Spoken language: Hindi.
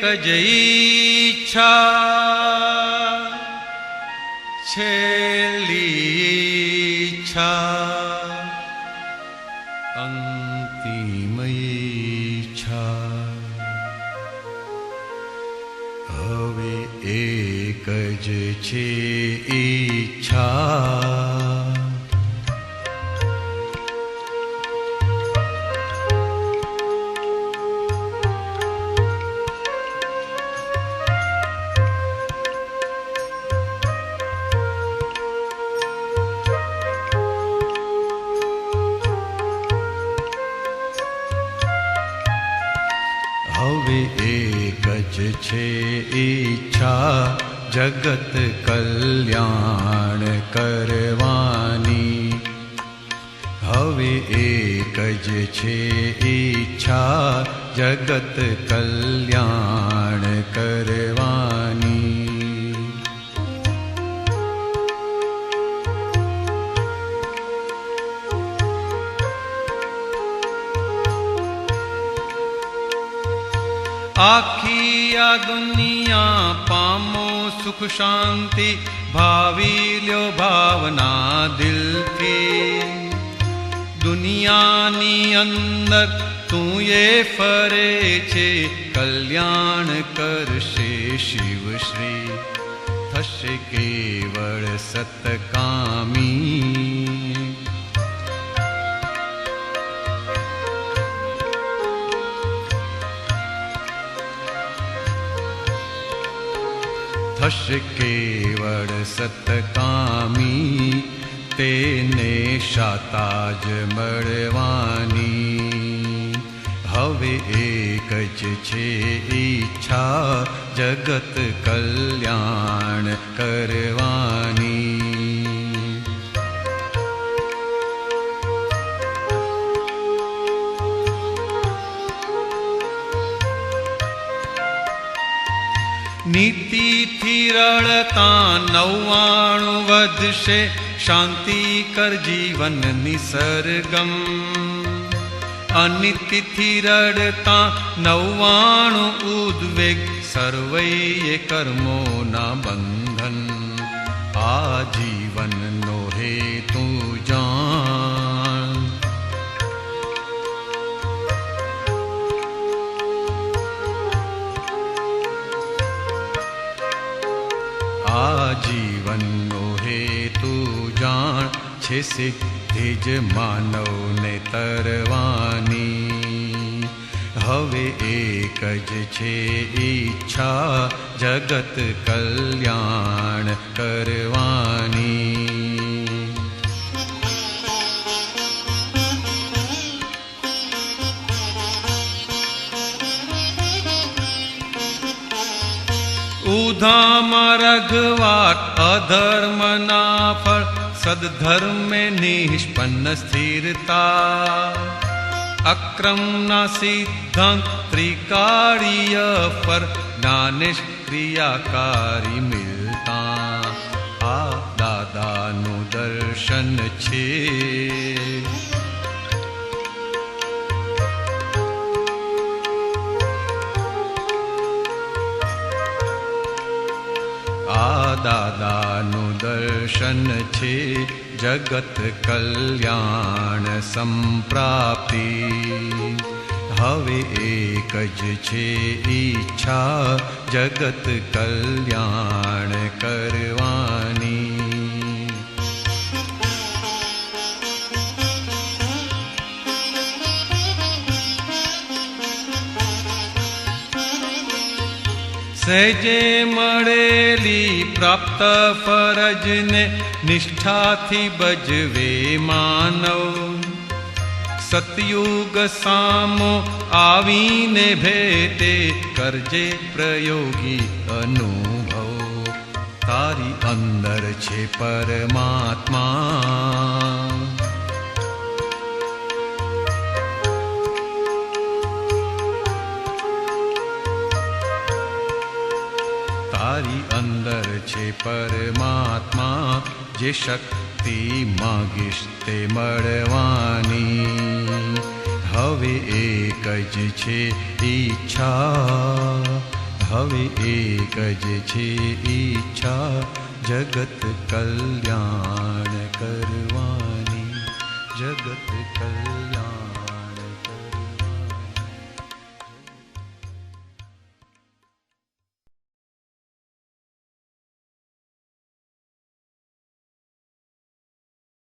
एकजैच्छा छेलीच्छा अन्तिमयीच्छा हवे एकज छे इच्छा इच्छा जगत कल्याण करवानी। हवे एकज छे इच्छा जगत कल्याण करवानी। આખી આ દુનિયા પામો સુખ શાંતિ ભાવી લ્યો ભાવના દિલથી દુનિયાની અંદર તું એ ફરે છે કલ્યાણ કરશે શિવ શ્રી થશે કેવળ સતકામી अश केवड सतकामी तेने शाताज मड़वानी हवे एक छे इच्छा जगत कल्याण करवानी। नीति કરવાની નીતિથી રળતા નવ્વાણું વધશે શાંતિ કર જીવન નિસર્ગમ અનિતિથી રડતા નવ્વાણું ઉદ્વેગ સર્વૈયે કર્મોના બંધન આ बन्नो हेतु जाण छे सिद्धि मानव ने तरवानी। हवे एक ज छे इच्छा, जगत कल्याण करवानी। ઉધામાં રઘવાટ અધર્મના ફળ સદધર્મે નિષ્પન્ન સ્થિરતા અક્રમના સિદ્ધાંત ત્રિકાળીય પર જ્ઞાનેશ ક્રિયાકારી મિલતા આ દાદાનું દર્શન છે दर्शन छे जगत कल्याण संप्राप्ति। हवे एक छे इच्छा जगत कल्याण करवा। સહેજે મળેલી પ્રાપ્ત ફરજને નિષ્ઠાથી બજવે માનવ સતયુગ સામો આવીને ભેટે કરજે પ્રયોગી અનુભવ તારી અંદર છે પરમાત્મા છે પરમાત્મા જે શક્તિ માગીશ તે મળવાની હવે એક જ છે ઈચ્છા હવે એક જ છે ઈચ્છા જગત કલ્યાણ કરવાની જગત કલ્યાણ